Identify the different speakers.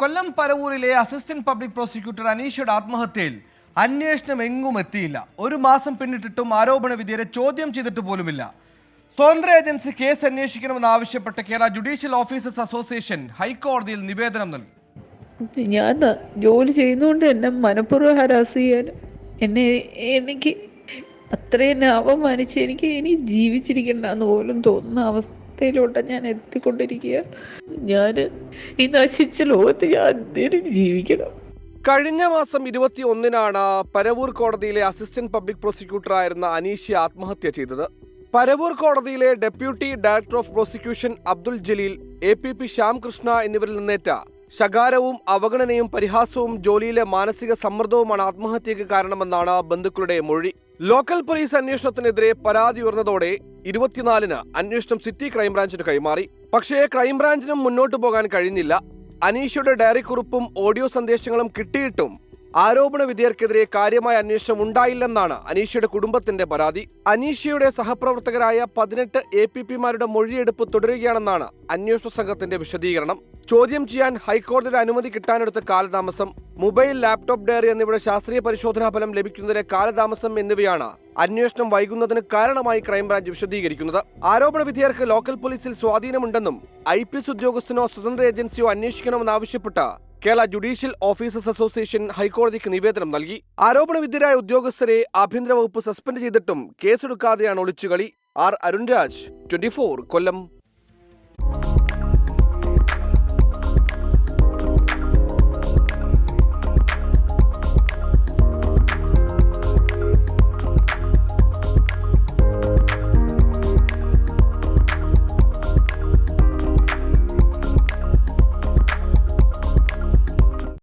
Speaker 1: കൊല്ലം പരവൂരിലെ assistant public prosecutor അനീഷയുടെ ആത്മഹത്യയിൽ അന്വേഷണം എങ്ങും എത്തിയില്ല ഒരു മാസം പിന്നിട്ടിട്ടും ആരോപണ വിധേയരെ ചോദ്യം ചെയ്തിട്ട് പോലുമില്ല. സ്വതന്ത്ര ഏജൻസി കേസ് അന്വേഷിക്കണമെന്ന് ആവശ്യപ്പെട്ട കേരള ജുഡീഷ്യൽ ഓഫീസേഴ്സ് അസോസിയേഷൻ ഹൈക്കോടതിയിൽ നിവേദനം നൽകി.
Speaker 2: ഞാൻ ജോലി ചെയ്യുന്നതുകൊണ്ട് എന്നെ മനഃപൂർവം ഹരാസ് ചെയ്യാൻ എന്നെ എനിക്ക് അത്രയും അവമാനിച്ച് എനിക്ക് ഇനി ജീവിച്ചിരിക്കണ്ടെന്ന് പോലും തോന്നുന്ന അവസ്ഥയിലോട്ടാണ് ഞാൻ എത്തിക്കൊണ്ടിരിക്കുക. ഞാൻ ഈ നശിച്ച ലോകത്ത് ഞാൻ എന്തിനും ജീവിക്കണം.
Speaker 3: കഴിഞ്ഞ മാസം ഇരുപത്തി ഒന്നിനാണ് പരവൂർ കോടതിയിലെ അസിസ്റ്റന്റ് പബ്ലിക് പ്രോസിക്യൂട്ടറായിരുന്ന അനീഷി ആത്മഹത്യ ചെയ്തത്. പരവൂർ കോടതിയിലെ deputy director of prosecution Abdul Jaleel A P P Shyamkrishna എന്നിവരിൽ നിന്നേറ്റ ശകാരവും അവഗണനയും പരിഹാസവും ജോലിയിലെ മാനസിക സമ്മർദ്ദവുമാണ് ആത്മഹത്യക്ക് കാരണമെന്നാണ് ബന്ധുക്കളുടെ മൊഴി. ലോക്കൽ പോലീസ് അന്വേഷണത്തിനെതിരെ പരാതി ഉയർന്നതോടെ ഇരുപത്തിനാലിന് അന്വേഷണം സിറ്റി ക്രൈംബ്രാഞ്ചിന് കൈമാറി. പക്ഷേ ക്രൈംബ്രാഞ്ചിനും മുന്നോട്ടു പോകാൻ കഴിഞ്ഞില്ല. അനീഷയുടെ ഡയറി കുറിപ്പും ഓഡിയോ സന്ദേശങ്ങളും കിട്ടിയിട്ടും ആരോപണ വിധേയർക്കെതിരെ കാര്യമായ അന്വേഷണം ഉണ്ടായില്ലെന്നാണ് അനീഷയുടെ കുടുംബത്തിന്റെ പരാതി. അനീഷയുടെ സഹപ്രവർത്തകരായ പതിനെട്ട് എ പി പിമാരുടെ മൊഴിയെടുപ്പ് തുടരുകയാണെന്നാണ് അന്വേഷണ സംഘത്തിന്റെ വിശദീകരണം. ചോദ്യം ചെയ്യാൻ ഹൈക്കോടതിയുടെ അനുമതി കിട്ടാനെടുത്ത കാലതാമസം മൊബൈൽ ലാപ്ടോപ്പ് ഡയറി എന്നിവയുടെ ശാസ്ത്രീയ പരിശോധനാ ഫലം ലഭിക്കുന്നതിലെ കാലതാമസം എന്നിവയാണ് അന്വേഷണം വൈകുന്നതിന് കാരണമായി ക്രൈംബ്രാഞ്ച് വിശദീകരിക്കുന്നത്. ആരോപണ വിധേയർക്ക് ലോക്കൽ പോലീസിൽ സ്വാധീനമുണ്ടെന്നും ഐ പി എസ് ഉദ്യോഗസ്ഥനോ സ്വതന്ത്ര ഏജൻസിയോ അന്വേഷിക്കണമെന്നാവശ്യപ്പെട്ട് കേരള ജുഡീഷ്യൽ ഓഫീസേഴ്സ് അസോസിയേഷൻ ഹൈക്കോടതിക്ക് നിവേദനം നൽകി. ആരോപണ വിധേയരായ ഉദ്യോഗസ്ഥരെ ആഭ്യന്തര വകുപ്പ് സസ്പെൻഡ് ചെയ്തിട്ടും കേസെടുക്കാതെയാണ് ഒളിച്ചുകളി. R Arunraj twenty Kollam.